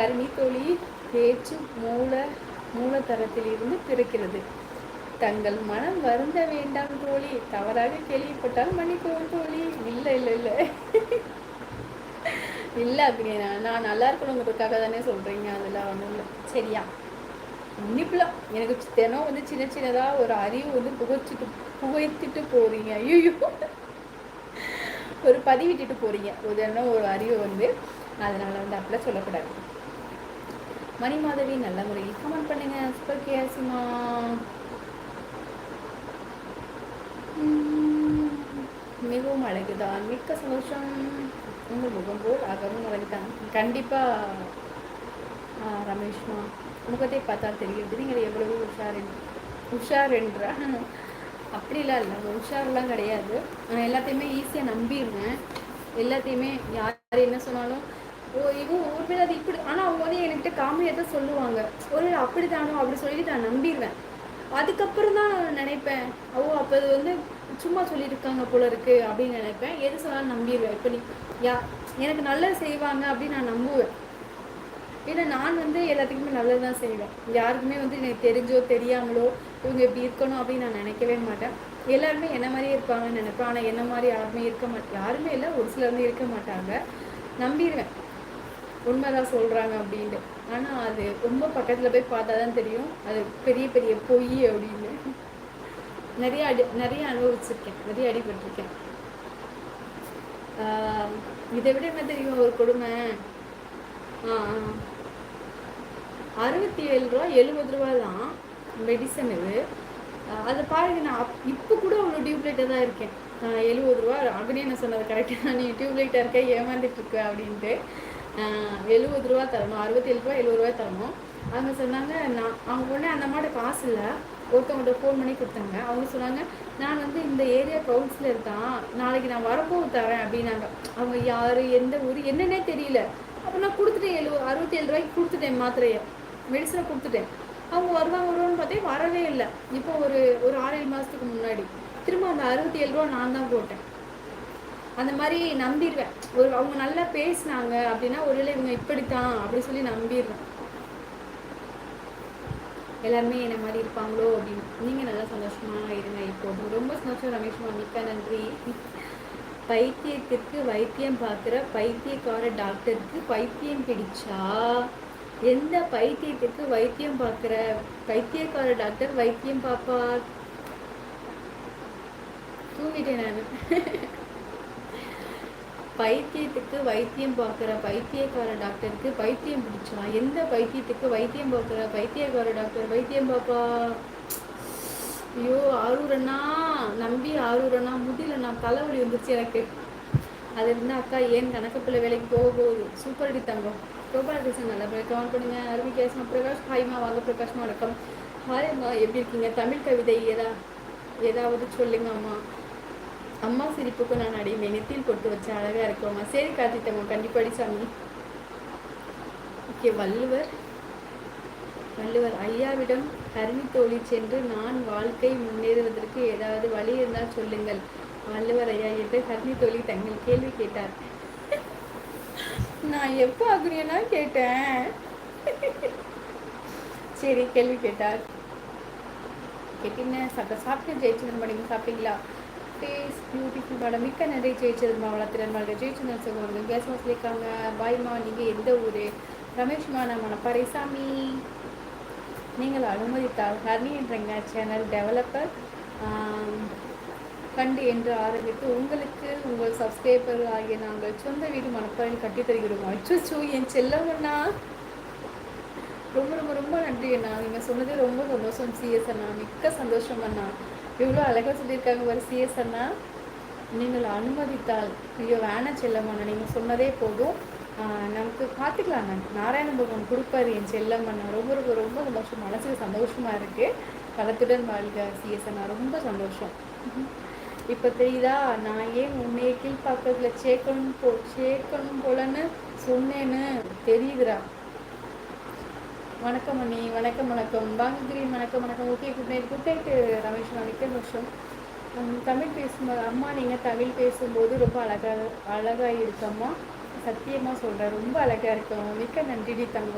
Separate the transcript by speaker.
Speaker 1: கருமி தோழி பேச்சு மூல மூலதரத்திலிருந்து பிறக்கிறது. தங்கள் மனம் வருந்த வேண்டாம் தோழி. தவறாக கேள்விப்பட்டால் மன்னிக்கவும் தோழி. இல்லை இல்லை இல்லை. இல்லை அப்படின்னா நான் நல்லா இருக்கணுங்கிறதுக்காக தானே சொல்கிறீங்க அதெல்லாம் ஒன்றும் இல்லை. சரியா? மன்னிப்புலாம் எனக்கு தினம் வந்து சின்ன சின்னதாக ஒரு அறிவு வந்து புகைச்சிட்டு புகைத்துட்டு போகிறீங்க ஐயோ ஒரு பதிவிட்டுட்டு போகிறீங்க ஒரு தினம் ஒரு அறிவு வந்து அதனால் வந்து அப்படிலாம் சொல்லக்கூடாது. மணிமாதவி நல்ல முறையில் கமெண்ட் பண்ணுங்க. சூப்பர் கேசிமா மிகவும் அழகுதான். மிக்க சந்தோஷம். உங்கள் முகம் போல் அகவும் அழகுதான் கண்டிப்பாக ரமேஷ்மா முகத்தை பார்த்தா தெரியுது நீங்கள் எவ்வளவு உஷார் உஷார் என்றா? அப்படிலாம் இல்லை. உஷார்லாம் கிடையாது. நான் எல்லாத்தையுமே ஈஸியாக நம்பிடுவேன் எல்லாத்தையுமே யார் என்ன சொன்னாலும் இவன் உண்மையில அது இப்படி ஆனால் அவங்க வந்து என்கிட்ட காமெடியாக தான் சொல்லுவாங்க. ஒரு அப்படி தானோ அப்படி சொல்லிட்டு நான் நம்பிடுவேன் அதுக்கப்புறம் தான் நினைப்பேன் ஓ அப்போ அது வந்து சும்மா சொல்லியிருக்காங்க போல இருக்கு அப்படின்னு நினைப்பேன். எது சொன்னாலும் நம்பிடுவேன் இப்போ நீ யா எனக்கு நல்லது செய்வாங்க அப்படின்னு நான் நம்புவேன். ஏன்னா நான் வந்து எல்லாத்துக்குமே நல்லது தான் செய்வேன். யாருக்குமே வந்து எனக்கு தெரிஞ்சோ தெரியாமலோ இவங்க இப்படி இருக்கணும் அப்படின்னு நான் நினைக்கவே மாட்டேன். எல்லாருமே என்ன மாதிரியே இருப்பாங்கன்னு நினைப்பேன். ஆனால் என்ன மாதிரி யாருமே இருக்க மாட்டேன் யாருமே இல்லை ஒரு சிலர் வந்து இருக்க மாட்டாங்க. நம்பிடுவேன் உண்மைதான் சொல்கிறாங்க அப்படின்ட்டு. ஆனால் அது ரொம்ப பக்கத்தில் போய் பார்த்தா தான் தெரியும். அது பெரிய பெரிய பொய் அப்படின்னு. நிறைய அடி நிறைய அனுபவிச்சிருக்கேன். நிறைய அடிபட்டிருக்கேன். இதை விட என்ன தெரியும் ஒரு கொடுமை? அறுபத்தி ஏழு ரூபா எழுபது ரூபா தான் மெடிசன் இது. அதை பாருங்க நான் அப் இப்போ கூட அவ்வளோ டியூப்லைட்டாக தான் இருக்கேன். எழுபது ரூபா அப்படியே நான் சொன்னது கரெக்டாக நீ டியூப்லைட்டாக இருக்க ஏமாந்துட்டு இருக்க அப்படின்ட்டு. எழுபது ரூபா தரணும். அறுபத்தி ஏழு ரூபா எழுபது ரூபா தரணும். அவங்க சொன்னாங்க நான் அவங்க உடனே அந்த மாதிரி காசு இல்லை. ஒருத்தவங்கள்ட்ட ஃபோன் பண்ணி கொடுத்தாங்க. அவங்க சொன்னாங்க நான் வந்து இந்த ஏரியா கவுன்சிலர் தான் நாளைக்கு நான் வரப்போ தரேன் அப்படின்னாங்க. அவங்க யார்? எந்த ஊர்? என்னன்னே தெரியல. அப்போ நான் கொடுத்துட்டேன் எழு அறுபத்தி ஏழு ரூபாய்க்கு கொடுத்துட்டேன் மாத்திரையை. மெடிசனை கொடுத்துட்டேன். அவங்க வருவாங்க வருவான்னு பார்த்தே வரவே இல்லை. இப்போ ஒரு ஒரு ஆறு ஏழு மாதத்துக்கு முன்னாடி. திரும்ப அந்த அறுபத்தி ஏழு ரூபா நான் தான் போட்டேன். அந்த மாதிரி நம்பிடுவேன். ஒரு அவங்க நல்லா பேசினாங்க அப்படின்னா ஒருவேளை இவங்க இப்படித்தான் அப்படி சொல்லி நம்பிடுவேன். எல்லாருமே என்ன மாதிரி இருப்பாங்களோ அப்படின்னு. நீங்கள் நல்லா சந்தோஷமா இருங்க இப்போ. ரொம்ப சந்தோஷம் ரமேஷ் மிக்க நன்றி. பைத்தியத்திற்கு வைத்தியம் பார்க்குற பைத்தியக்கார டாக்டருக்கு பைத்தியம் பிடிச்சா? எந்த பைத்தியத்திற்கு வைத்தியம் பார்க்குற பைத்தியக்கார டாக்டர் வைத்தியம் பார்ப்பா தூங்கிட்டேன் நான். பைத்தியத்துக்கு வைத்தியம் பார்க்குற பைத்தியக்கார டாக்டருக்கு பைத்தியம் பிடிச்சா எந்த பைத்தியத்துக்கு வைத்தியம் பார்க்குற பைத்தியக்கார டாக்டர் வைத்தியம் பார்ப்பா? ஐயோ ஆரூரண்ணா நம்பி ஆரூரண்ணா முடியலண்ணா தலைவலி வந்துருச்சு எனக்கு. அது இருந்தால் அக்கா ஏன் கணக்கு வேலைக்கு போக போகுது? சூப்பர் அடி தங்கம். கோபால கிருஷ்ணன் நல்லா கவனம் பண்ணுங்க. அருமை கேசமா பிரகாஷ். ஹாய்மா வாங்க பிரகாஷ்மா வணக்கம். ஹாய்மா எப்படி இருக்கீங்க? தமிழ் கவிதை ஏதா ஏதாவது சொல்லுங்க அம்மா. அம்மா சிரிப்புக்கு நான் அடிமை நெத்தியில் போட்டு வச்ச அழகாக இருக்கோம்மா. சரி காத்திட்டம்மா கண்டிப்பாடி சாமி. ஓகே வள்ளுவர். வள்ளுவர் ஐயாவிடம் கருணி தோழி சென்று நான் வாழ்க்கை முன்னேறுவதற்கு ஏதாவது வழி இருந்தால் சொல்லுங்கள். வள்ளுவர் ஐயா என்று கருணி தோழி தங்கள் கேள்வி கேட்டார். நான் எப்போ அக்னியெல்லாம் கேட்டேன்? சரி கேள்வி கேட்டார். கேட்டீங்க சாப்பிட்ட சாப்பிட்டு ஜெயிச்சு பண்ணி சாப்பிட்டீங்களா? ஃபேஸ் பியூட்டிஃபுல் மேடம் மிக்க நிறைய ஜெயிச்சிருந்தா வளர்த்துறேன் வாழ்க்கை ஜெயிச்சந்திரன் சகோதரர்கள் கேஸ் ஹவுஸ் இருக்காங்க. பாய்மா நீங்கள் எந்த ஊர்? ரமேஷ்மா நான் மணப்பாறை சாமி. நீங்கள் அனுமதித்தால் ஹர்னி என்றங்க சேனல் டெவலப்பர் கண்டு என்று ஆரம்பித்து உங்களுக்கு உங்கள் சப்ஸ்கிரைபர் ஆகிய நாங்கள் சொந்த வீடு மணப்பாறையில் கட்டித்தருகிறோம் அச்சோ என் செல்லவண்ணா. ரொம்ப ரொம்ப ரொம்ப நன்றி அண்ணா. நீங்கள் சொன்னதே ரொம்ப சந்தோஷம். சிஎஸ் அண்ணா மிக்க சந்தோஷம் அண்ணா. எவ்வளோ அழகாக சொல்லியிருக்காங்க ஒரு சிஎஸ் அண்ணா. நீங்கள் அனுமதித்தால் ஐயோ வேணாம் செல்லம்மண்ணா நீங்கள் சொன்னதே போதும். நமக்கு பார்த்துக்கலாங்க நாராயண பகவான் கொடுப்பாரு என் செல்லம்மண்ணா ரொம்ப ரொம்ப ரொம்ப சந்தோஷம். மனசுக்கு சந்தோஷமாக இருக்குது பலத்துடன் வாழ்க சிஎஸ்என்னா ரொம்ப சந்தோஷம். இப்போ தெரியுதா? நான் ஏன் உன்னைய கீழ்பாக்கத்தில் சேர்க்கணும் போ சேர்க்கணும் போலன்னு சொன்னேன்னு தெரியுதுரா வணக்கம் அண்ணி வணக்கம் வணக்கம். வாங்க கிரீன் வணக்கம் வணக்கம். Okay good night good night Ramesh மிக்க வருஷம் தமிழ் பேசும்போது அம்மா நீங்கள் தமிழ் பேசும்போது ரொம்ப அழகாக அழகாக இருக்கம்மா சத்தியமாக சொல்கிறேன் ரொம்ப அழகாக இருக்கும் மிக்க நன்றிடி தங்கம்.